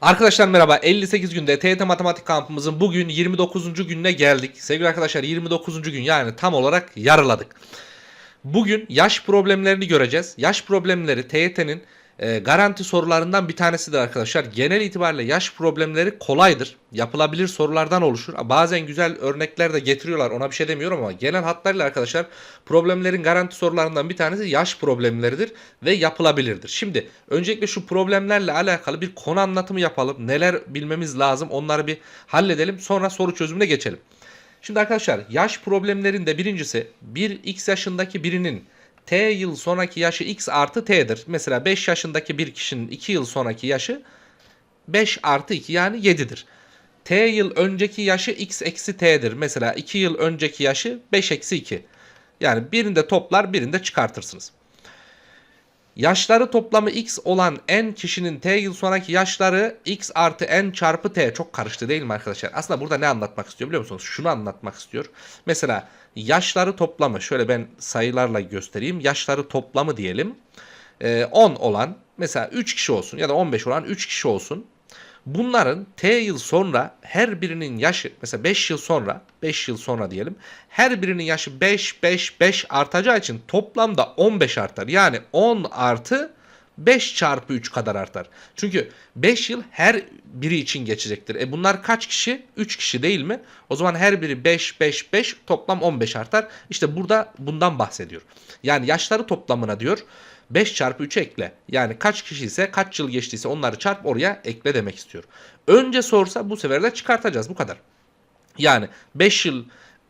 Arkadaşlar merhaba. 58 günde TYT Matematik kampımızın bugün 29. gününe geldik. Sevgili arkadaşlar 29. gün yani tam olarak yarıladık. Bugün yaş problemlerini göreceğiz. Yaş problemleri TYT'nin e, garanti sorularından bir tanesidir arkadaşlar. Genel itibariyle yaş problemleri kolaydır. Yapılabilir sorulardan oluşur. Bazen güzel örnekler de getiriyorlar. Ona bir şey demiyorum ama genel hatlarıyla arkadaşlar problemlerin garanti sorularından bir tanesi yaş problemleridir ve yapılabilirdir. Şimdi öncelikle şu problemlerle alakalı bir konu anlatımı yapalım. Neler bilmemiz lazım onları bir halledelim. Sonra soru çözümüne geçelim. Şimdi arkadaşlar yaş problemlerinde birincisi bir x yaşındaki birinin t yıl sonraki yaşı x artı t'dir. Mesela 5 yaşındaki bir kişinin 2 yıl sonraki yaşı 5 artı 2 yani 7'dir. T yıl önceki yaşı x eksi t'dir. Mesela 2 yıl önceki yaşı 5 eksi 2. Yani birinde toplar birinde çıkartırsınız. Yaşları toplamı x olan n kişinin t yıl sonraki yaşları x artı n çarpı t. Çok karıştı değil mi arkadaşlar? Aslında burada ne anlatmak istiyor biliyor musunuz? Şunu anlatmak istiyor. Mesela yaşları toplamı şöyle ben sayılarla göstereyim. Yaşları toplamı diyelim. Ee, 10 olan mesela 3 kişi olsun ya da 15 olan 3 kişi olsun. Bunların T yıl sonra her birinin yaşı mesela 5 yıl sonra 5 yıl sonra diyelim her birinin yaşı 5 5 5 artacağı için toplamda 15 artar. Yani 10 artı 5 çarpı 3 kadar artar. Çünkü 5 yıl her biri için geçecektir. E bunlar kaç kişi? 3 kişi değil mi? O zaman her biri 5 5 5 toplam 15 artar. İşte burada bundan bahsediyor. Yani yaşları toplamına diyor 5 çarpı 3 ekle. Yani kaç kişi ise kaç yıl geçtiyse onları çarp oraya ekle demek istiyor. Önce sorsa bu sefer de çıkartacağız bu kadar. Yani 5 yıl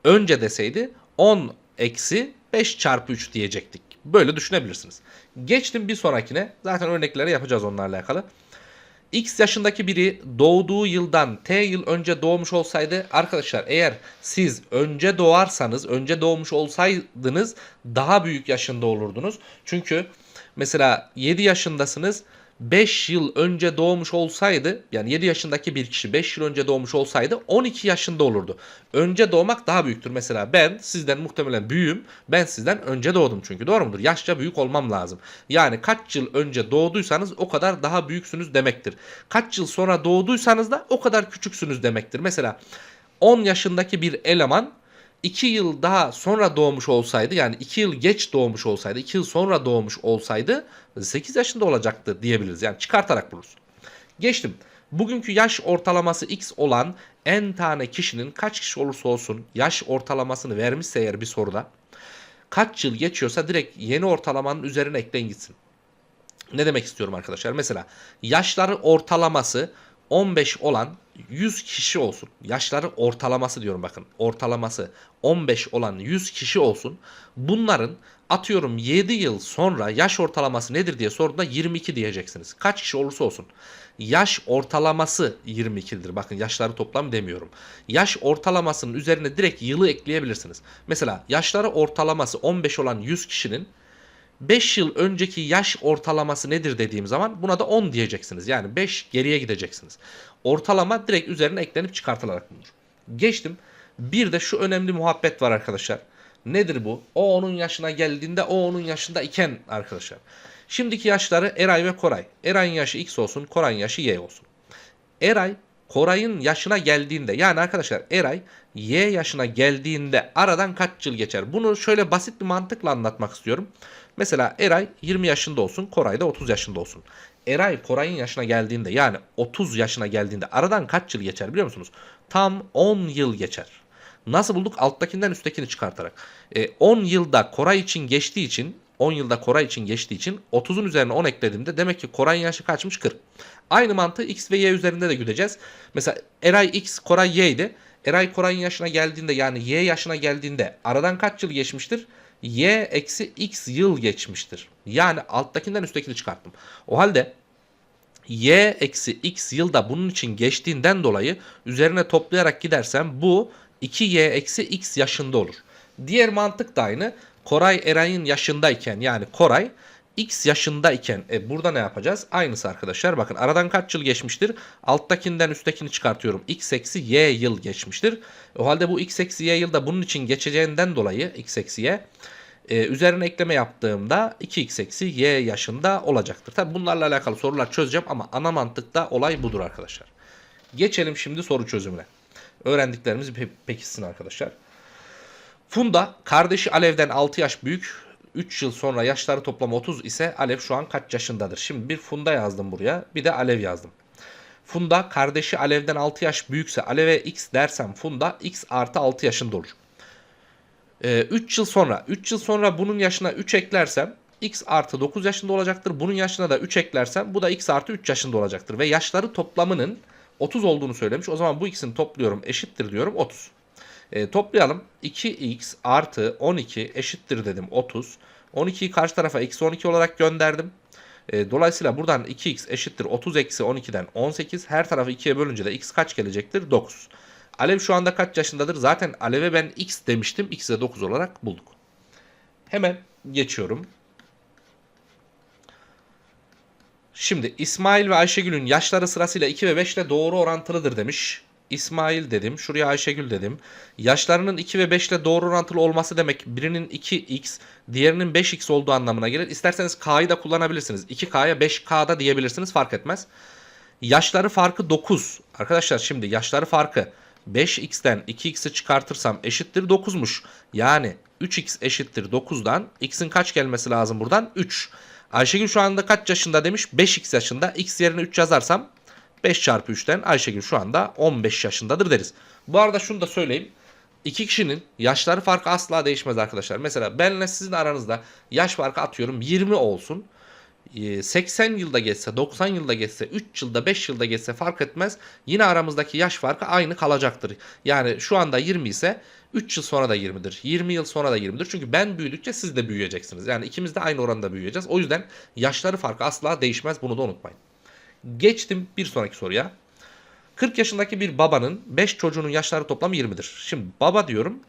önce deseydi 10 eksi 5 çarpı 3 diyecektik. Böyle düşünebilirsiniz. Geçtim bir sonrakine. Zaten örnekleri yapacağız onlarla alakalı. X yaşındaki biri doğduğu yıldan T yıl önce doğmuş olsaydı arkadaşlar eğer siz önce doğarsanız önce doğmuş olsaydınız daha büyük yaşında olurdunuz. Çünkü mesela 7 yaşındasınız 5 yıl önce doğmuş olsaydı yani 7 yaşındaki bir kişi 5 yıl önce doğmuş olsaydı 12 yaşında olurdu. Önce doğmak daha büyüktür. Mesela ben sizden muhtemelen büyüğüm. Ben sizden önce doğdum çünkü doğru mudur? Yaşça büyük olmam lazım. Yani kaç yıl önce doğduysanız o kadar daha büyüksünüz demektir. Kaç yıl sonra doğduysanız da o kadar küçüksünüz demektir. Mesela 10 yaşındaki bir eleman 2 yıl daha sonra doğmuş olsaydı yani 2 yıl geç doğmuş olsaydı 2 yıl sonra doğmuş olsaydı 8 yaşında olacaktı diyebiliriz. Yani çıkartarak buluruz. Geçtim. Bugünkü yaş ortalaması x olan n tane kişinin kaç kişi olursa olsun yaş ortalamasını vermişse eğer bir soruda kaç yıl geçiyorsa direkt yeni ortalamanın üzerine ekleyin gitsin. Ne demek istiyorum arkadaşlar? Mesela yaşları ortalaması 15 olan 100 kişi olsun. Yaşları ortalaması diyorum bakın. Ortalaması 15 olan 100 kişi olsun. Bunların atıyorum 7 yıl sonra yaş ortalaması nedir diye sorduğunda 22 diyeceksiniz. Kaç kişi olursa olsun. Yaş ortalaması 22'dir. Bakın yaşları toplam demiyorum. Yaş ortalamasının üzerine direkt yılı ekleyebilirsiniz. Mesela yaşları ortalaması 15 olan 100 kişinin 5 yıl önceki yaş ortalaması nedir dediğim zaman buna da 10 diyeceksiniz. Yani 5 geriye gideceksiniz. Ortalama direkt üzerine eklenip çıkartılarak bulunur. Geçtim. Bir de şu önemli muhabbet var arkadaşlar. Nedir bu? O onun yaşına geldiğinde o onun yaşında iken arkadaşlar. Şimdiki yaşları Eray ve Koray. Eray'ın yaşı X olsun, Koray'ın yaşı Y olsun. Eray Koray'ın yaşına geldiğinde yani arkadaşlar Eray Y yaşına geldiğinde aradan kaç yıl geçer? Bunu şöyle basit bir mantıkla anlatmak istiyorum. Mesela Eray 20 yaşında olsun, Koray da 30 yaşında olsun. Eray Koray'ın yaşına geldiğinde yani 30 yaşına geldiğinde aradan kaç yıl geçer biliyor musunuz? Tam 10 yıl geçer. Nasıl bulduk? Alttakinden üsttekini çıkartarak. E, 10 yılda Koray için geçtiği için 10 yılda Koray için geçtiği için 30'un üzerine 10 eklediğimde demek ki Koray'ın yaşı kaçmış 40. Aynı mantığı X ve Y üzerinde de güdeceğiz. Mesela Eray X, Koray Y. Eray Koray'ın yaşına geldiğinde yani Y yaşına geldiğinde aradan kaç yıl geçmiştir? Y eksi X yıl geçmiştir. Yani alttakinden üsttekini çıkarttım. O halde Y eksi X yılda bunun için geçtiğinden dolayı üzerine toplayarak gidersem bu 2Y eksi X yaşında olur. Diğer mantık da aynı. Koray Eray'ın yaşındayken yani Koray X yaşındayken e, burada ne yapacağız? Aynısı arkadaşlar. Bakın aradan kaç yıl geçmiştir? Alttakinden üsttekini çıkartıyorum. X eksi Y yıl geçmiştir. O halde bu X eksi Y yılda bunun için geçeceğinden dolayı X eksi Y Ee, üzerine ekleme yaptığımda 2x eksi y yaşında olacaktır. Tabi bunlarla alakalı sorular çözeceğim ama ana mantıkta olay budur arkadaşlar. Geçelim şimdi soru çözümüne. Öğrendiklerimiz pe- pekişsin arkadaşlar. Funda kardeşi Alev'den 6 yaş büyük. 3 yıl sonra yaşları toplam 30 ise Alev şu an kaç yaşındadır? Şimdi bir Funda yazdım buraya. Bir de Alev yazdım. Funda kardeşi Alev'den 6 yaş büyükse Alev'e x dersem Funda x artı 6 yaşında olur. 3 yıl sonra 3 yıl sonra bunun yaşına 3 eklersem x artı 9 yaşında olacaktır. Bunun yaşına da 3 eklersem bu da x artı 3 yaşında olacaktır. Ve yaşları toplamının 30 olduğunu söylemiş. O zaman bu ikisini topluyorum eşittir diyorum 30. E, toplayalım. 2x artı 12 eşittir dedim 30. 12'yi karşı tarafa eksi 12 olarak gönderdim. E, dolayısıyla buradan 2x eşittir 30 eksi 12'den 18. Her tarafı 2'ye bölünce de x kaç gelecektir? 9. Alev şu anda kaç yaşındadır? Zaten Alev'e ben x demiştim. X'e de 9 olarak bulduk. Hemen geçiyorum. Şimdi İsmail ve Ayşegül'ün yaşları sırasıyla 2 ve 5 ile doğru orantılıdır demiş. İsmail dedim. Şuraya Ayşegül dedim. Yaşlarının 2 ve 5 ile doğru orantılı olması demek birinin 2x, diğerinin 5x olduğu anlamına gelir. İsterseniz k'yı da kullanabilirsiniz. 2k'ya 5k da diyebilirsiniz fark etmez. Yaşları farkı 9. Arkadaşlar şimdi yaşları farkı 5x'ten 2x'i çıkartırsam eşittir 9'muş. Yani 3x eşittir 9'dan x'in kaç gelmesi lazım buradan? 3. Ayşegül şu anda kaç yaşında demiş? 5x yaşında. x yerine 3 yazarsam 5 çarpı 3'ten Ayşegül şu anda 15 yaşındadır deriz. Bu arada şunu da söyleyeyim. İki kişinin yaşları farkı asla değişmez arkadaşlar. Mesela benle sizin aranızda yaş farkı atıyorum 20 olsun. Ee, 80 yılda geçse, 90 yılda geçse, 3 yılda, 5 yılda geçse fark etmez. Yine aramızdaki yaş farkı aynı kalacaktır. Yani şu anda 20 ise 3 yıl sonra da 20'dir. 20 yıl sonra da 20'dir. Çünkü ben büyüdükçe siz de büyüyeceksiniz. Yani ikimiz de aynı oranda büyüyeceğiz. O yüzden yaşları farkı asla değişmez. Bunu da unutmayın. Geçtim bir sonraki soruya. 40 yaşındaki bir babanın 5 çocuğunun yaşları toplamı 20'dir. Şimdi baba diyorum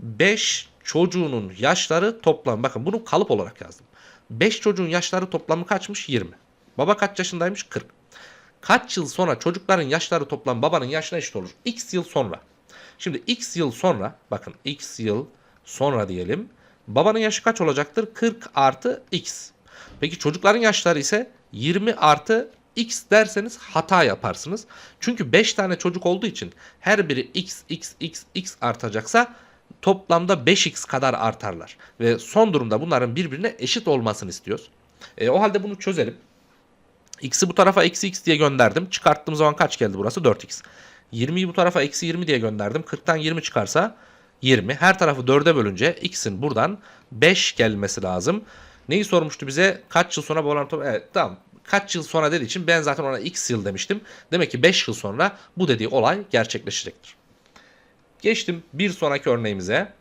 5 çocuğunun yaşları toplam. Bakın bunu kalıp olarak yazdım. 5 çocuğun yaşları toplamı kaçmış? 20. Baba kaç yaşındaymış? 40. Kaç yıl sonra çocukların yaşları toplam babanın yaşına eşit olur? X yıl sonra. Şimdi X yıl sonra bakın X yıl sonra diyelim. Babanın yaşı kaç olacaktır? 40 artı X. Peki çocukların yaşları ise 20 artı X derseniz hata yaparsınız. Çünkü 5 tane çocuk olduğu için her biri X, X, X, X artacaksa toplamda 5X kadar artarlar. Ve son durumda bunların birbirine eşit olmasını istiyoruz. E, o halde bunu çözelim. X'i bu tarafa eksi X diye gönderdim. Çıkarttığım zaman kaç geldi burası? 4X. 20'yi bu tarafa eksi 20 diye gönderdim. 40'tan 20 çıkarsa 20. Her tarafı 4'e bölünce X'in buradan 5 gelmesi lazım. Neyi sormuştu bize? Kaç yıl sonra bu top... Evet tamam. Kaç yıl sonra dediği için ben zaten ona X yıl demiştim. Demek ki 5 yıl sonra bu dediği olay gerçekleşecektir. Geçtim bir sonraki örneğimize.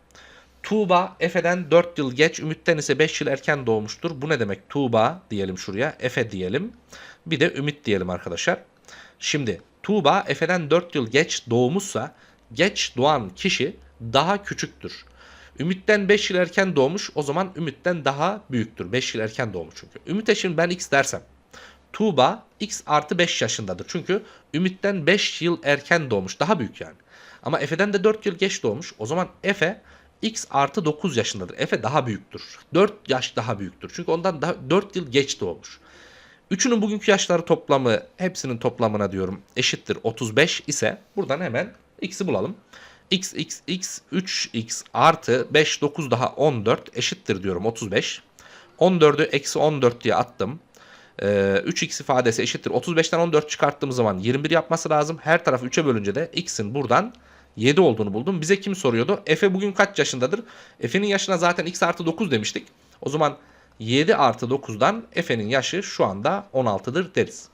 Tuğba Efe'den 4 yıl geç, Ümit'ten ise 5 yıl erken doğmuştur. Bu ne demek? Tuğba diyelim şuraya, Efe diyelim. Bir de Ümit diyelim arkadaşlar. Şimdi Tuğba Efe'den 4 yıl geç doğmuşsa geç doğan kişi daha küçüktür. Ümit'ten 5 yıl erken doğmuş o zaman Ümit'ten daha büyüktür. 5 yıl erken doğmuş çünkü. Ümit'e şimdi ben x dersem Tuğba x artı 5 yaşındadır. Çünkü Ümit'ten 5 yıl erken doğmuş. Daha büyük yani. Ama Efe'den de 4 yıl geç doğmuş. O zaman Efe x artı 9 yaşındadır. Efe daha büyüktür. 4 yaş daha büyüktür. Çünkü ondan daha 4 yıl geç doğmuş. Üçünün bugünkü yaşları toplamı hepsinin toplamına diyorum eşittir 35 ise buradan hemen x'i bulalım. x x x 3x artı 5 9 daha 14 eşittir diyorum 35. 14'ü eksi 14 diye attım. Ee, 3x ifadesi eşittir. 35'ten 14 çıkarttığım zaman 21 yapması lazım. Her tarafı 3'e bölünce de x'in buradan 7 olduğunu buldum. Bize kim soruyordu? Efe bugün kaç yaşındadır? Efe'nin yaşına zaten x artı 9 demiştik. O zaman 7 artı 9'dan Efe'nin yaşı şu anda 16'dır deriz.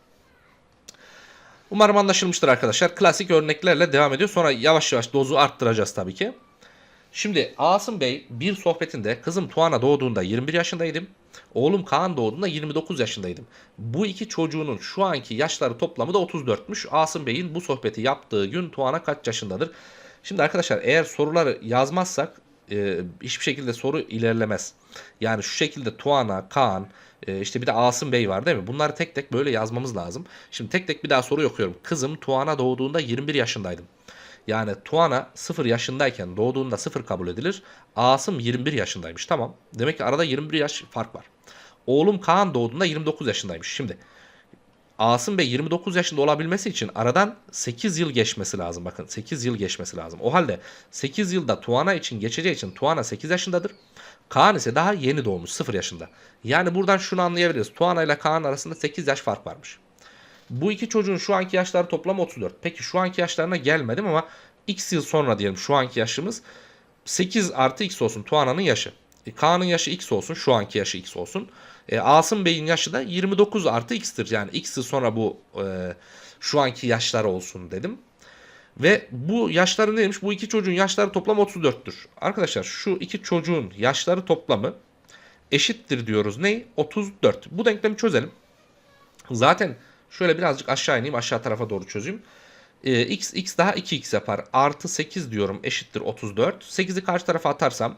Umarım anlaşılmıştır arkadaşlar. Klasik örneklerle devam ediyor. Sonra yavaş yavaş dozu arttıracağız tabii ki. Şimdi Asım Bey bir sohbetinde kızım Tuana doğduğunda 21 yaşındaydım. Oğlum Kaan doğduğunda 29 yaşındaydım. Bu iki çocuğunun şu anki yaşları toplamı da 34'müş. Asım Bey'in bu sohbeti yaptığı gün Tuana kaç yaşındadır? Şimdi arkadaşlar eğer soruları yazmazsak e, hiçbir şekilde soru ilerlemez. Yani şu şekilde Tuana, Kaan, e, işte bir de Asım Bey var değil mi? Bunları tek tek böyle yazmamız lazım. Şimdi tek tek bir daha soru okuyorum. Kızım Tuana doğduğunda 21 yaşındaydım. Yani Tuana 0 yaşındayken doğduğunda 0 kabul edilir. Asım 21 yaşındaymış. Tamam. Demek ki arada 21 yaş fark var. Oğlum Kaan doğduğunda 29 yaşındaymış. Şimdi Asım Bey 29 yaşında olabilmesi için aradan 8 yıl geçmesi lazım. Bakın 8 yıl geçmesi lazım. O halde 8 yılda Tuana için geçeceği için Tuana 8 yaşındadır. Kaan ise daha yeni doğmuş 0 yaşında. Yani buradan şunu anlayabiliriz. Tuana ile Kaan arasında 8 yaş fark varmış. Bu iki çocuğun şu anki yaşları toplamı 34. Peki şu anki yaşlarına gelmedim ama x yıl sonra diyelim şu anki yaşımız 8 artı x olsun Tuana'nın yaşı. E, Kaan'ın yaşı x olsun şu anki yaşı x olsun. E, Asım Bey'in yaşı da 29 artı x'tir. Yani x yıl sonra bu e, şu anki yaşları olsun dedim. Ve bu yaşları neymiş? Bu iki çocuğun yaşları toplam 34'tür. Arkadaşlar şu iki çocuğun yaşları toplamı eşittir diyoruz. Ney? 34. Bu denklemi çözelim. Zaten şöyle birazcık aşağı ineyim. Aşağı tarafa doğru çözeyim. Ee, x, x daha 2x yapar. Artı 8 diyorum eşittir 34. 8'i karşı tarafa atarsam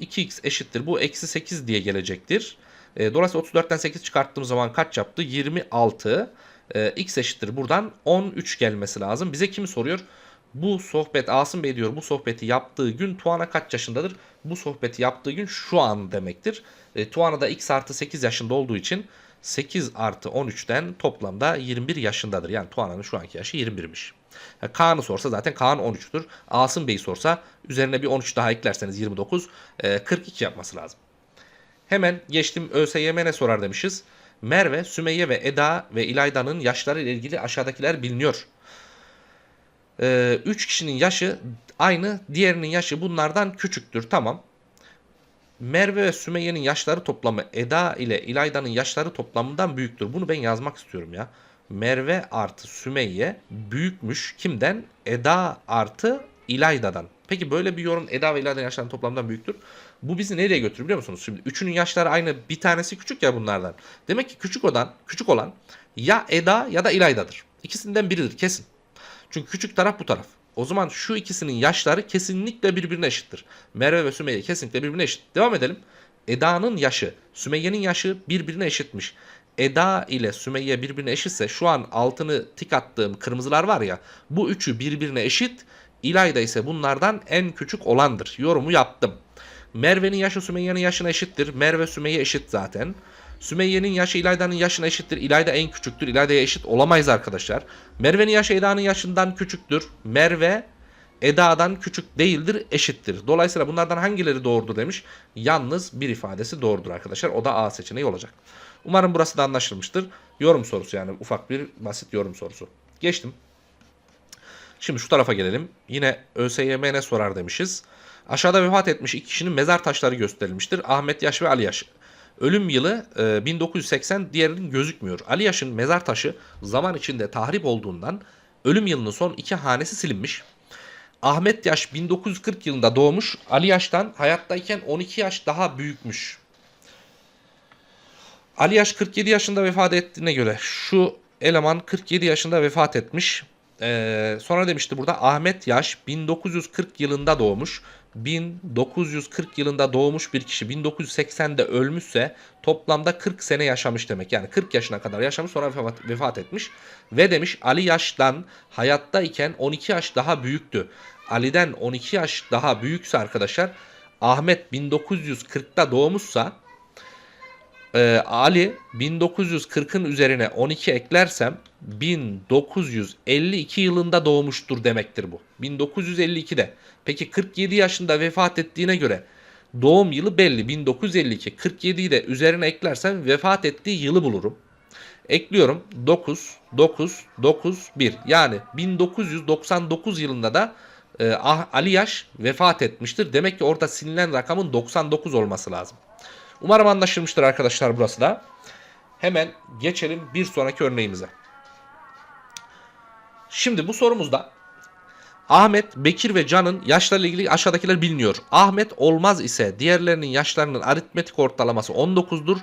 2x eşittir. Bu eksi 8 diye gelecektir. Ee, dolayısıyla 34'ten 8 çıkarttığım zaman kaç yaptı? 26. Ee, x eşittir. Buradan 13 gelmesi lazım. Bize kimi soruyor? Bu sohbet Asım Bey diyor bu sohbeti yaptığı gün Tuana kaç yaşındadır? Bu sohbeti yaptığı gün şu an demektir. E, Tuana da x artı 8 yaşında olduğu için 8 artı 13'ten toplamda 21 yaşındadır. Yani Tuana'nın şu anki yaşı 21'miş. Yani Kaan'ı sorsa zaten Kaan 13'tür. Asım Bey'i sorsa üzerine bir 13 daha eklerseniz 29, e, 42 yapması lazım. Hemen geçtim ÖSYM ne sorar demişiz. Merve, Sümeyye ve Eda ve İlayda'nın yaşları ile ilgili aşağıdakiler biliniyor. 3 ee, kişinin yaşı aynı, diğerinin yaşı bunlardan küçüktür. Tamam. Merve ve Sümeyye'nin yaşları toplamı Eda ile İlayda'nın yaşları toplamından büyüktür. Bunu ben yazmak istiyorum ya. Merve artı Sümeyye büyükmüş. Kimden? Eda artı İlayda'dan. Peki böyle bir yorum Eda ve İlayda'nın yaşlarının toplamından büyüktür. Bu bizi nereye götürür biliyor musunuz? Şimdi üçünün yaşları aynı bir tanesi küçük ya bunlardan. Demek ki küçük olan, küçük olan ya Eda ya da İlayda'dır. İkisinden biridir kesin. Çünkü küçük taraf bu taraf. O zaman şu ikisinin yaşları kesinlikle birbirine eşittir. Merve ve Sümeyye kesinlikle birbirine eşit. Devam edelim. Eda'nın yaşı, Sümeyye'nin yaşı birbirine eşitmiş. Eda ile Sümeyye birbirine eşitse şu an altını tik attığım kırmızılar var ya bu üçü birbirine eşit. İlayda ise bunlardan en küçük olandır. Yorumu yaptım. Merve'nin yaşı Sümeyye'nin yaşına eşittir. Merve Sümeyye eşit zaten. Sümeyye'nin yaşı İlayda'nın yaşına eşittir. İlayda en küçüktür. İlayda'ya eşit olamayız arkadaşlar. Merve'nin yaşı Eda'nın yaşından küçüktür. Merve Eda'dan küçük değildir, eşittir. Dolayısıyla bunlardan hangileri doğrudur demiş. Yalnız bir ifadesi doğrudur arkadaşlar. O da A seçeneği olacak. Umarım burası da anlaşılmıştır. Yorum sorusu yani ufak bir basit yorum sorusu. Geçtim. Şimdi şu tarafa gelelim. Yine ÖSYM ne sorar demişiz. Aşağıda vefat etmiş iki kişinin mezar taşları gösterilmiştir. Ahmet Yaş ve Ali Yaş. Ölüm yılı e, 1980 diğerinin gözükmüyor. Ali Yaş'ın mezar taşı zaman içinde tahrip olduğundan ölüm yılının son iki hanesi silinmiş. Ahmet Yaş 1940 yılında doğmuş. Ali Yaş'tan hayattayken 12 yaş daha büyükmüş. Ali Yaş 47 yaşında vefat ettiğine göre şu eleman 47 yaşında vefat etmiş. Ee, sonra demişti burada Ahmet Yaş 1940 yılında doğmuş. 1940 yılında doğmuş bir kişi 1980'de ölmüşse toplamda 40 sene yaşamış demek. Yani 40 yaşına kadar yaşamış sonra vefat, etmiş. Ve demiş Ali yaştan hayattayken 12 yaş daha büyüktü. Ali'den 12 yaş daha büyükse arkadaşlar Ahmet 1940'da doğmuşsa e, Ali 1940'ın üzerine 12 eklersem 1952 yılında doğmuştur demektir bu. 1952'de. Peki 47 yaşında vefat ettiğine göre doğum yılı belli 1952. 47'yi de üzerine eklersem vefat ettiği yılı bulurum. Ekliyorum 9, 9, 9, 1. Yani 1999 yılında da e, Ali Yaş vefat etmiştir. Demek ki orada silinen rakamın 99 olması lazım. Umarım anlaşılmıştır arkadaşlar burası da. Hemen geçelim bir sonraki örneğimize. Şimdi bu sorumuzda Ahmet, Bekir ve Can'ın yaşlarıyla ilgili aşağıdakiler biliniyor. Ahmet olmaz ise diğerlerinin yaşlarının aritmetik ortalaması 19'dur.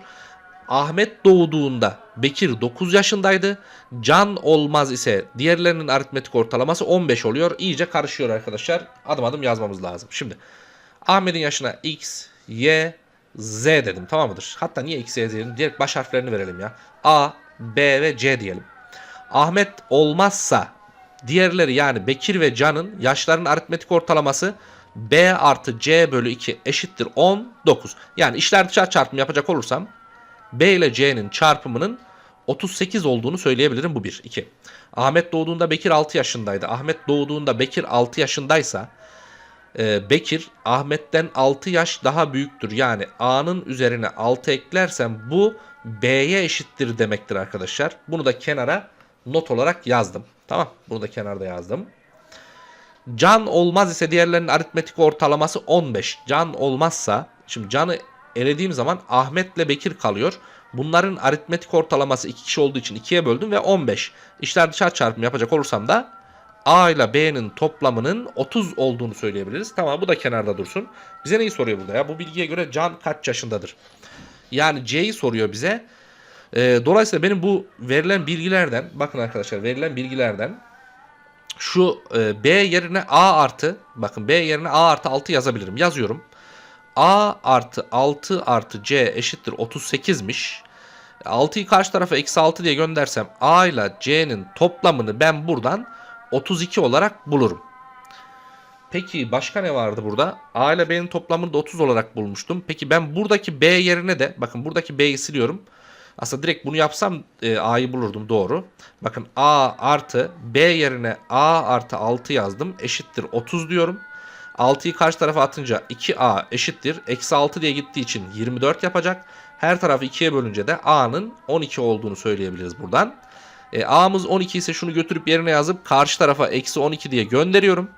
Ahmet doğduğunda Bekir 9 yaşındaydı. Can olmaz ise diğerlerinin aritmetik ortalaması 15 oluyor. İyice karışıyor arkadaşlar. Adım adım yazmamız lazım. Şimdi Ahmet'in yaşına X, Y, Z dedim tamam mıdır? Hatta niye X, Y diyelim? Direkt baş harflerini verelim ya. A, B ve C diyelim. Ahmet olmazsa Diğerleri yani Bekir ve Can'ın yaşlarının aritmetik ortalaması B artı C bölü 2 eşittir 19. Yani işler dışarı çarpımı yapacak olursam B ile C'nin çarpımının 38 olduğunu söyleyebilirim. Bu bir. 2. Ahmet doğduğunda Bekir 6 yaşındaydı. Ahmet doğduğunda Bekir 6 yaşındaysa e, Bekir Ahmet'ten 6 yaş daha büyüktür. Yani A'nın üzerine 6 eklersem bu B'ye eşittir demektir arkadaşlar. Bunu da kenara not olarak yazdım. Tamam. Bunu da kenarda yazdım. Can olmaz ise diğerlerinin aritmetik ortalaması 15. Can olmazsa şimdi Can'ı elediğim zaman Ahmet'le Bekir kalıyor. Bunların aritmetik ortalaması 2 kişi olduğu için 2'ye böldüm ve 15. İşler dışarı çarpım yapacak olursam da A ile B'nin toplamının 30 olduğunu söyleyebiliriz. Tamam bu da kenarda dursun. Bize neyi soruyor burada ya? Bu bilgiye göre Can kaç yaşındadır? Yani C'yi soruyor bize. Ee, dolayısıyla benim bu verilen bilgilerden bakın arkadaşlar verilen bilgilerden şu e, B yerine A artı bakın B yerine A artı 6 yazabilirim. Yazıyorum. A artı 6 artı C eşittir 38'miş. 6'yı karşı tarafa eksi 6 diye göndersem A ile C'nin toplamını ben buradan 32 olarak bulurum. Peki başka ne vardı burada? A ile B'nin toplamını da 30 olarak bulmuştum. Peki ben buradaki B yerine de bakın buradaki B'yi siliyorum. Aslında direkt bunu yapsam e, A'yı bulurdum doğru. Bakın A artı B yerine A artı 6 yazdım. Eşittir 30 diyorum. 6'yı karşı tarafa atınca 2A eşittir. Eksi 6 diye gittiği için 24 yapacak. Her tarafı 2'ye bölünce de A'nın 12 olduğunu söyleyebiliriz buradan. E, A'mız 12 ise şunu götürüp yerine yazıp karşı tarafa eksi 12 diye gönderiyorum.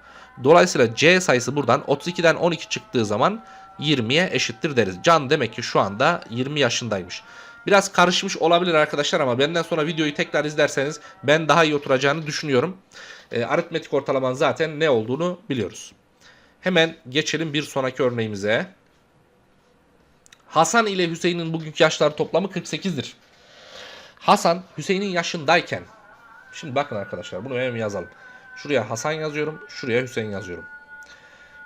Dolayısıyla C sayısı buradan 32'den 12 çıktığı zaman 20'ye eşittir deriz. Can demek ki şu anda 20 yaşındaymış. Biraz karışmış olabilir arkadaşlar ama benden sonra videoyu tekrar izlerseniz ben daha iyi oturacağını düşünüyorum. E, aritmetik ortalamanın zaten ne olduğunu biliyoruz. Hemen geçelim bir sonraki örneğimize. Hasan ile Hüseyin'in bugünkü yaşları toplamı 48'dir. Hasan Hüseyin'in yaşındayken şimdi bakın arkadaşlar bunu hemen yazalım. Şuraya Hasan yazıyorum, şuraya Hüseyin yazıyorum.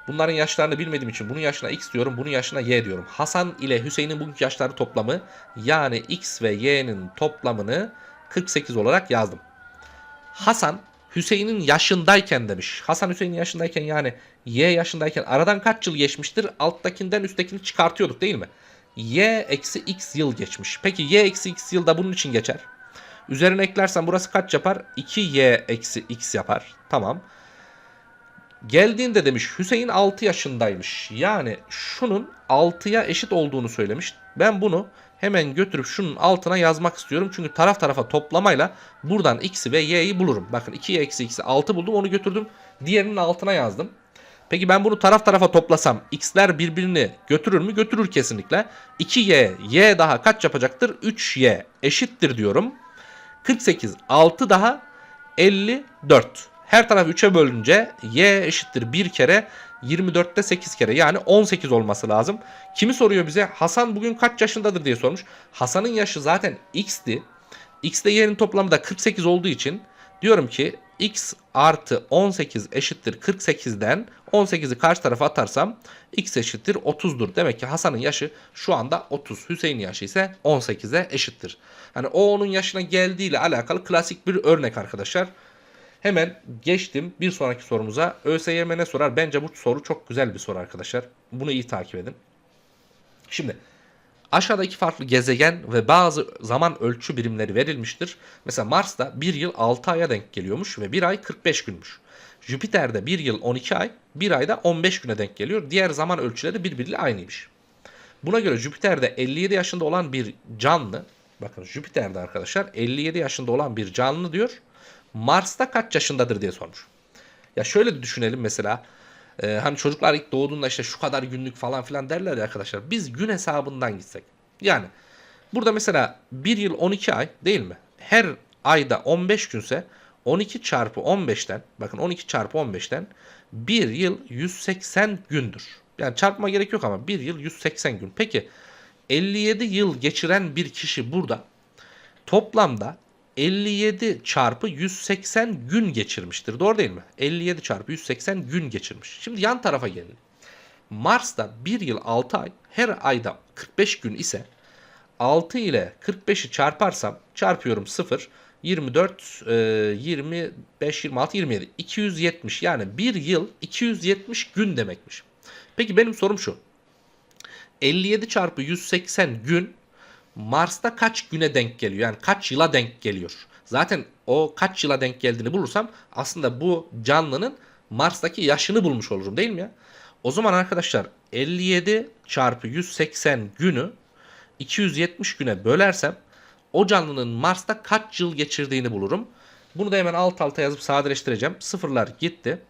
Bunların yaşlarını bilmediğim için bunun yaşına x diyorum, bunun yaşına y diyorum. Hasan ile Hüseyin'in bugünkü yaşları toplamı yani x ve y'nin toplamını 48 olarak yazdım. Hasan Hüseyin'in yaşındayken demiş. Hasan Hüseyin'in yaşındayken yani y yaşındayken aradan kaç yıl geçmiştir? Alttakinden üsttekini çıkartıyorduk değil mi? Y eksi x yıl geçmiş. Peki y eksi x yıl da bunun için geçer. Üzerine eklersen burası kaç yapar? 2y eksi x yapar. Tamam. Geldiğinde demiş Hüseyin 6 yaşındaymış. Yani şunun 6'ya eşit olduğunu söylemiş. Ben bunu hemen götürüp şunun altına yazmak istiyorum. Çünkü taraf tarafa toplamayla buradan x'i ve y'yi bulurum. Bakın 2y eksi x'i 6 buldum onu götürdüm. Diğerinin altına yazdım. Peki ben bunu taraf tarafa toplasam x'ler birbirini götürür mü? Götürür kesinlikle. 2y, y daha kaç yapacaktır? 3y eşittir diyorum. 48, 6 daha 54. Her taraf 3'e bölünce y eşittir 1 kere 24'te 8 kere yani 18 olması lazım. Kimi soruyor bize? Hasan bugün kaç yaşındadır diye sormuş. Hasan'ın yaşı zaten x'ti. X ile y'nin toplamı da 48 olduğu için diyorum ki x artı 18 eşittir 48'den 18'i karşı tarafa atarsam x eşittir 30'dur. Demek ki Hasan'ın yaşı şu anda 30. Hüseyin'in yaşı ise 18'e eşittir. Hani o onun yaşına geldiğiyle alakalı klasik bir örnek arkadaşlar. Hemen geçtim bir sonraki sorumuza. ÖSYM ne sorar? Bence bu soru çok güzel bir soru arkadaşlar. Bunu iyi takip edin. Şimdi aşağıda iki farklı gezegen ve bazı zaman ölçü birimleri verilmiştir. Mesela Mars'ta bir yıl 6 aya denk geliyormuş ve bir ay 45 günmüş. Jüpiter'de bir yıl 12 ay, bir ayda 15 güne denk geliyor. Diğer zaman ölçüleri birbiriyle aynıymış. Buna göre Jüpiter'de 57 yaşında olan bir canlı, bakın Jüpiter'de arkadaşlar 57 yaşında olan bir canlı diyor. Mars'ta kaç yaşındadır diye sormuş. Ya şöyle düşünelim mesela. E, hani çocuklar ilk doğduğunda işte şu kadar günlük falan filan derler ya arkadaşlar. Biz gün hesabından gitsek. Yani burada mesela 1 yıl 12 ay değil mi? Her ayda 15 günse 12 çarpı 15'ten bakın 12 çarpı 15'ten 1 yıl 180 gündür. Yani çarpma gerek yok ama 1 yıl 180 gün. Peki 57 yıl geçiren bir kişi burada toplamda 57 çarpı 180 gün geçirmiştir. Doğru değil mi? 57 çarpı 180 gün geçirmiş. Şimdi yan tarafa gelin. Mars'ta 1 yıl 6 ay, her ayda 45 gün ise 6 ile 45'i çarparsam çarpıyorum 0. 24, e, 25, 26, 27. 270 yani bir yıl 270 gün demekmiş. Peki benim sorum şu. 57 çarpı 180 gün Mars'ta kaç güne denk geliyor? Yani kaç yıla denk geliyor? Zaten o kaç yıla denk geldiğini bulursam aslında bu canlının Mars'taki yaşını bulmuş olurum değil mi ya? O zaman arkadaşlar 57 çarpı 180 günü 270 güne bölersem o canlının Mars'ta kaç yıl geçirdiğini bulurum. Bunu da hemen alt alta yazıp sadeleştireceğim. Sıfırlar gitti.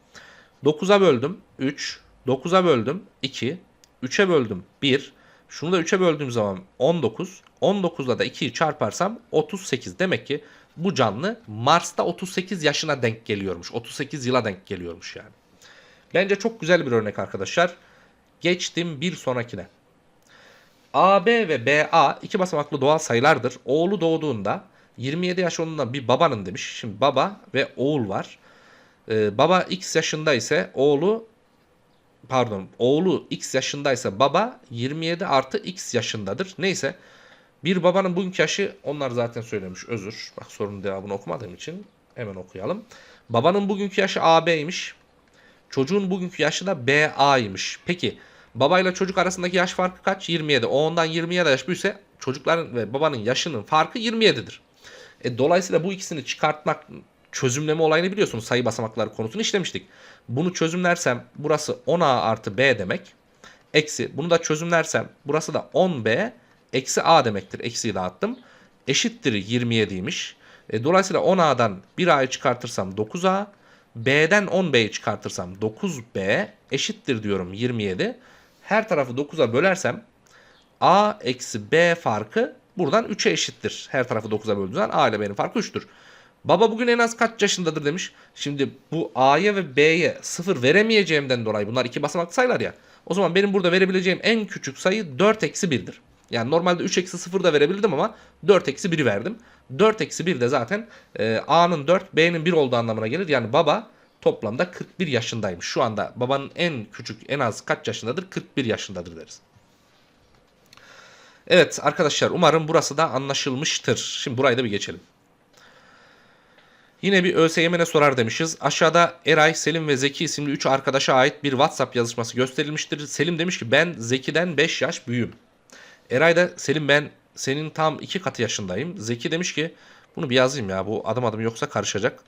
9'a böldüm 3. 9'a böldüm 2. 3'e böldüm 1. Şunu da 3'e böldüğüm zaman 19. 19'la da 2'yi çarparsam 38. Demek ki bu canlı Mars'ta 38 yaşına denk geliyormuş. 38 yıla denk geliyormuş yani. Bence çok güzel bir örnek arkadaşlar. Geçtim bir sonrakine. AB ve BA iki basamaklı doğal sayılardır. Oğlu doğduğunda 27 yaş olduğunda bir babanın demiş. Şimdi baba ve oğul var. Ee, baba x yaşında ise oğlu pardon oğlu x yaşındaysa baba 27 artı x yaşındadır. Neyse bir babanın bugünkü yaşı onlar zaten söylemiş özür. Bak sorunun devamını okumadığım için hemen okuyalım. Babanın bugünkü yaşı AB'ymiş. Çocuğun bugünkü yaşı da BA'ymış. Peki babayla çocuk arasındaki yaş farkı kaç? 27. O ondan 27 yaş büyüse çocukların ve babanın yaşının farkı 27'dir. E, dolayısıyla bu ikisini çıkartmak çözümleme olayını biliyorsunuz. Sayı basamakları konusunu işlemiştik. Bunu çözümlersem burası 10A artı B demek. Eksi bunu da çözümlersem burası da 10B eksi A demektir. Eksiyi dağıttım. Eşittir 27'ymiş. E, dolayısıyla 10A'dan 1A'yı çıkartırsam 9A. B'den 10B'yi çıkartırsam 9B eşittir diyorum 27. Her tarafı 9'a bölersem A eksi B farkı buradan 3'e eşittir. Her tarafı 9'a böldüğüm zaman A ile B'nin farkı 3'tür. Baba bugün en az kaç yaşındadır demiş. Şimdi bu A'ya ve B'ye sıfır veremeyeceğimden dolayı bunlar iki basamaklı sayılar ya. O zaman benim burada verebileceğim en küçük sayı 4 eksi 1'dir. Yani normalde 3 eksi 0 da verebilirdim ama 4 eksi 1'i verdim. 4 eksi 1 de zaten e, A'nın 4 B'nin 1 olduğu anlamına gelir. Yani baba toplamda 41 yaşındaymış. Şu anda babanın en küçük en az kaç yaşındadır? 41 yaşındadır deriz. Evet arkadaşlar umarım burası da anlaşılmıştır. Şimdi burayı da bir geçelim. Yine bir ÖSYM'ne sorar demişiz. Aşağıda Eray, Selim ve Zeki isimli 3 arkadaşa ait bir WhatsApp yazışması gösterilmiştir. Selim demiş ki ben Zeki'den 5 yaş büyüğüm. Eray da Selim ben senin tam 2 katı yaşındayım. Zeki demiş ki bunu bir yazayım ya bu adım adım yoksa karışacak.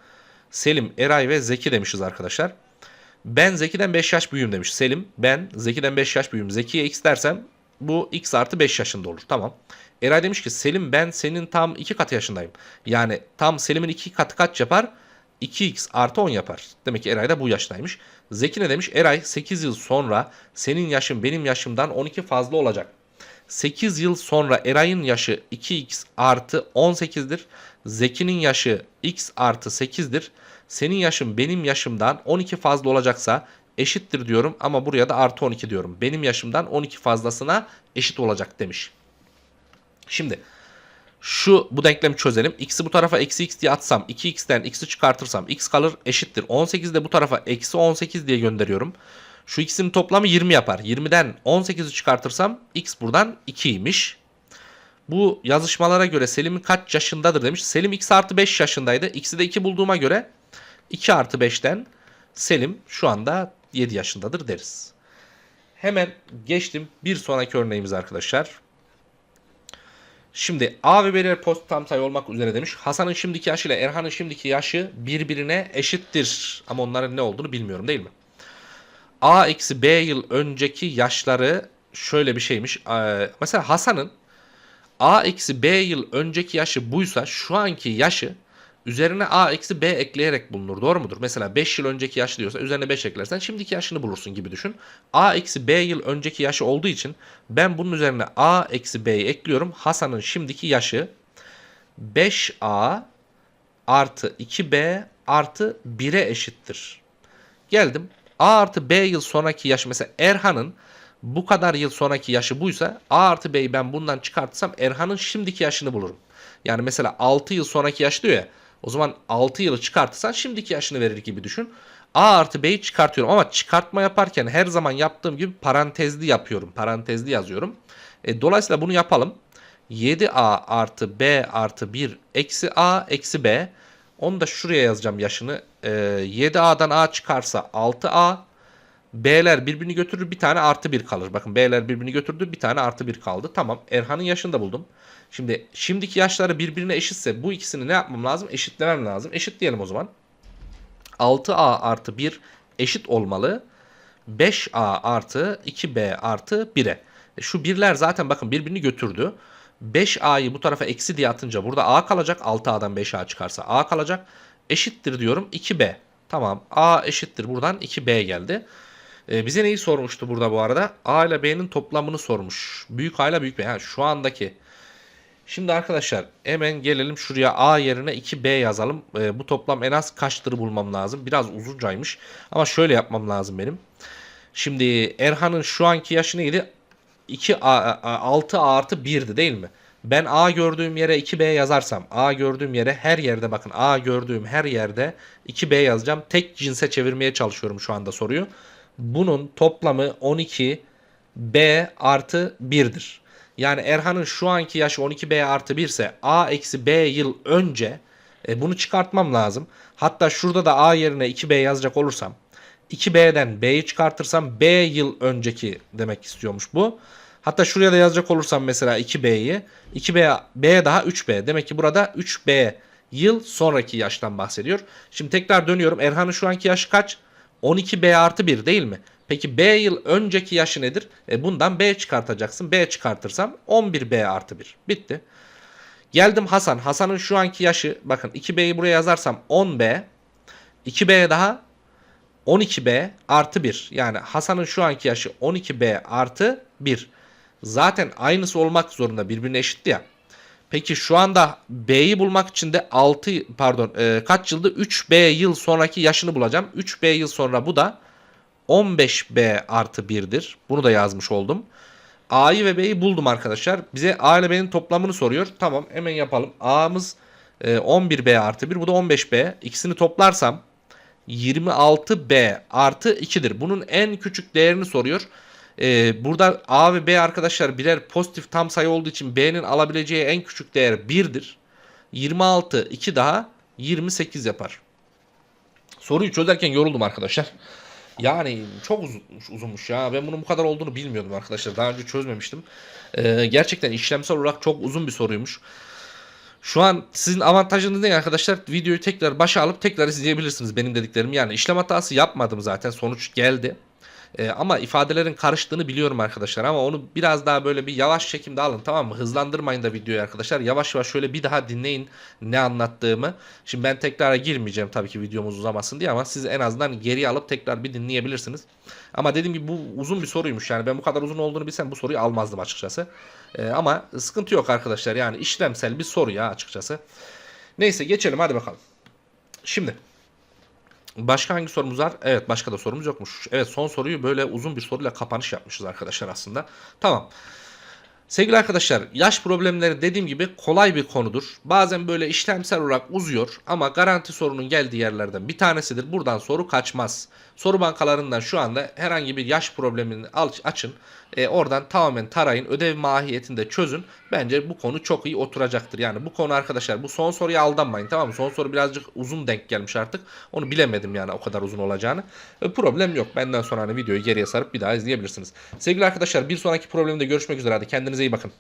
Selim, Eray ve Zeki demişiz arkadaşlar. Ben Zeki'den 5 yaş büyüğüm demiş. Selim ben Zeki'den 5 yaş büyüğüm. Zeki'ye x dersem bu x artı 5 yaşında olur. Tamam. Eray demiş ki Selim ben senin tam 2 katı yaşındayım. Yani tam Selim'in 2 katı kaç yapar? 2x artı 10 yapar. Demek ki Eray da bu yaştaymış. Zeki ne demiş? Eray 8 yıl sonra senin yaşın benim yaşımdan 12 fazla olacak. 8 yıl sonra Eray'ın yaşı 2x artı 18'dir. Zeki'nin yaşı x artı 8'dir. Senin yaşın benim yaşımdan 12 fazla olacaksa eşittir diyorum ama buraya da artı 12 diyorum. Benim yaşımdan 12 fazlasına eşit olacak demiş. Şimdi şu bu denklemi çözelim. X'i bu tarafa eksi x diye atsam 2x'ten x'i çıkartırsam x kalır eşittir. 18 de bu tarafa eksi 18 diye gönderiyorum. Şu ikisinin toplamı 20 yapar. 20'den 18'i çıkartırsam x buradan 2'ymiş. Bu yazışmalara göre Selim kaç yaşındadır demiş. Selim x artı 5 yaşındaydı. X'i de 2 bulduğuma göre 2 artı 5'ten Selim şu anda 7 yaşındadır deriz. Hemen geçtim bir sonraki örneğimiz arkadaşlar. Şimdi A ve B'ler pozitif tam sayı olmak üzere demiş. Hasan'ın şimdiki yaşı ile Erhan'ın şimdiki yaşı birbirine eşittir. Ama onların ne olduğunu bilmiyorum değil mi? A eksi B yıl önceki yaşları şöyle bir şeymiş. Ee, mesela Hasan'ın A eksi B yıl önceki yaşı buysa şu anki yaşı üzerine A eksi B ekleyerek bulunur. Doğru mudur? Mesela 5 yıl önceki yaş diyorsa üzerine 5 eklersen şimdiki yaşını bulursun gibi düşün. A eksi B yıl önceki yaşı olduğu için ben bunun üzerine A eksi B'yi ekliyorum. Hasan'ın şimdiki yaşı 5A artı 2B artı 1'e eşittir. Geldim. A artı B yıl sonraki yaşı mesela Erhan'ın bu kadar yıl sonraki yaşı buysa A artı B'yi ben bundan çıkartsam Erhan'ın şimdiki yaşını bulurum. Yani mesela 6 yıl sonraki yaş diyor ya. O zaman 6 yılı çıkartırsan şimdiki yaşını verir gibi düşün. A artı B'yi çıkartıyorum ama çıkartma yaparken her zaman yaptığım gibi parantezli yapıyorum. Parantezli yazıyorum. E, dolayısıyla bunu yapalım. 7a artı b artı 1 eksi a eksi b. Onu da şuraya yazacağım yaşını. Ee, 7a'dan a çıkarsa 6a. B'ler birbirini götürür bir tane artı 1 kalır. Bakın B'ler birbirini götürdü bir tane artı 1 kaldı. Tamam Erhan'ın yaşını da buldum. Şimdi şimdiki yaşları birbirine eşitse bu ikisini ne yapmam lazım? Eşitlemem lazım. Eşitleyelim o zaman. 6a artı 1 eşit olmalı. 5a artı 2b artı 1'e. E, Şu birler zaten bakın birbirini götürdü. 5a'yı bu tarafa eksi diye atınca burada a kalacak. 6a'dan 5a çıkarsa a kalacak. Eşittir diyorum 2b. Tamam a eşittir buradan 2b geldi. E, bize neyi sormuştu burada bu arada? A ile B'nin toplamını sormuş. Büyük A ile büyük B. Ha, şu andaki. Şimdi arkadaşlar hemen gelelim şuraya A yerine 2B yazalım. E, bu toplam en az kaçtır bulmam lazım. Biraz uzuncaymış. Ama şöyle yapmam lazım benim. Şimdi Erhan'ın şu anki yaşı neydi? 2 A, A- 6 A artı 1'di değil mi? Ben A gördüğüm yere 2B yazarsam A gördüğüm yere her yerde bakın A gördüğüm her yerde 2B yazacağım. Tek cinse çevirmeye çalışıyorum şu anda soruyu. Bunun toplamı 12 B artı 1'dir. Yani Erhan'ın şu anki yaşı 12B artı 1 ise A eksi B yıl önce e, bunu çıkartmam lazım. Hatta şurada da A yerine 2B yazacak olursam 2B'den B'yi çıkartırsam B yıl önceki demek istiyormuş bu. Hatta şuraya da yazacak olursam mesela 2B'yi 2B B daha 3B. Demek ki burada 3B yıl sonraki yaştan bahsediyor. Şimdi tekrar dönüyorum. Erhan'ın şu anki yaşı kaç? 12B artı 1 değil mi? Peki B yıl önceki yaşı nedir? E bundan B çıkartacaksın. B çıkartırsam 11B artı 1. Bitti. Geldim Hasan. Hasan'ın şu anki yaşı bakın 2B'yi buraya yazarsam 10B. 2B daha 12B artı 1. Yani Hasan'ın şu anki yaşı 12B artı 1. Zaten aynısı olmak zorunda birbirine eşitti ya. Peki şu anda B'yi bulmak için de 6 pardon e, kaç yılda 3B yıl sonraki yaşını bulacağım. 3B yıl sonra bu da 15B artı 1'dir. Bunu da yazmış oldum. A'yı ve B'yi buldum arkadaşlar. Bize A ile B'nin toplamını soruyor. Tamam hemen yapalım. A'mız e, 11B artı 1. Bu da 15B. İkisini toplarsam 26B artı 2'dir. Bunun en küçük değerini soruyor. Ee, burada A ve B arkadaşlar birer pozitif tam sayı olduğu için B'nin alabileceği en küçük değer 1'dir. 26 2 daha 28 yapar. Soruyu çözerken yoruldum arkadaşlar. Yani çok uzunmuş, uzunmuş ya. Ben bunun bu kadar olduğunu bilmiyordum arkadaşlar. Daha önce çözmemiştim. Ee, gerçekten işlemsel olarak çok uzun bir soruymuş. Şu an sizin avantajınız ne arkadaşlar? Videoyu tekrar başa alıp tekrar izleyebilirsiniz benim dediklerimi. Yani işlem hatası yapmadım zaten. Sonuç geldi. Ee, ama ifadelerin karıştığını biliyorum arkadaşlar. Ama onu biraz daha böyle bir yavaş çekimde alın tamam mı? Hızlandırmayın da videoyu arkadaşlar. Yavaş yavaş şöyle bir daha dinleyin ne anlattığımı. Şimdi ben tekrara girmeyeceğim tabii ki videomuz uzamasın diye ama siz en azından geri alıp tekrar bir dinleyebilirsiniz. Ama dediğim gibi bu uzun bir soruymuş yani ben bu kadar uzun olduğunu bilsem bu soruyu almazdım açıkçası. Ee, ama sıkıntı yok arkadaşlar yani işlemsel bir soru ya açıkçası. Neyse geçelim hadi bakalım. Şimdi Başka hangi sorumuz var? Evet başka da sorumuz yokmuş. Evet son soruyu böyle uzun bir soruyla kapanış yapmışız arkadaşlar aslında. Tamam. Sevgili arkadaşlar yaş problemleri dediğim gibi kolay bir konudur. Bazen böyle işlemsel olarak uzuyor ama garanti sorunun geldiği yerlerden bir tanesidir. Buradan soru kaçmaz. Soru bankalarından şu anda herhangi bir yaş problemini açın. E, oradan tamamen tarayın. Ödev mahiyetinde çözün. Bence bu konu çok iyi oturacaktır. Yani bu konu arkadaşlar bu son soruya aldanmayın tamam mı? Son soru birazcık uzun denk gelmiş artık. Onu bilemedim yani o kadar uzun olacağını. E, problem yok. Benden sonra hani videoyu geriye sarıp bir daha izleyebilirsiniz. Sevgili arkadaşlar bir sonraki problemde görüşmek üzere. Hadi kendinize iyi bakın.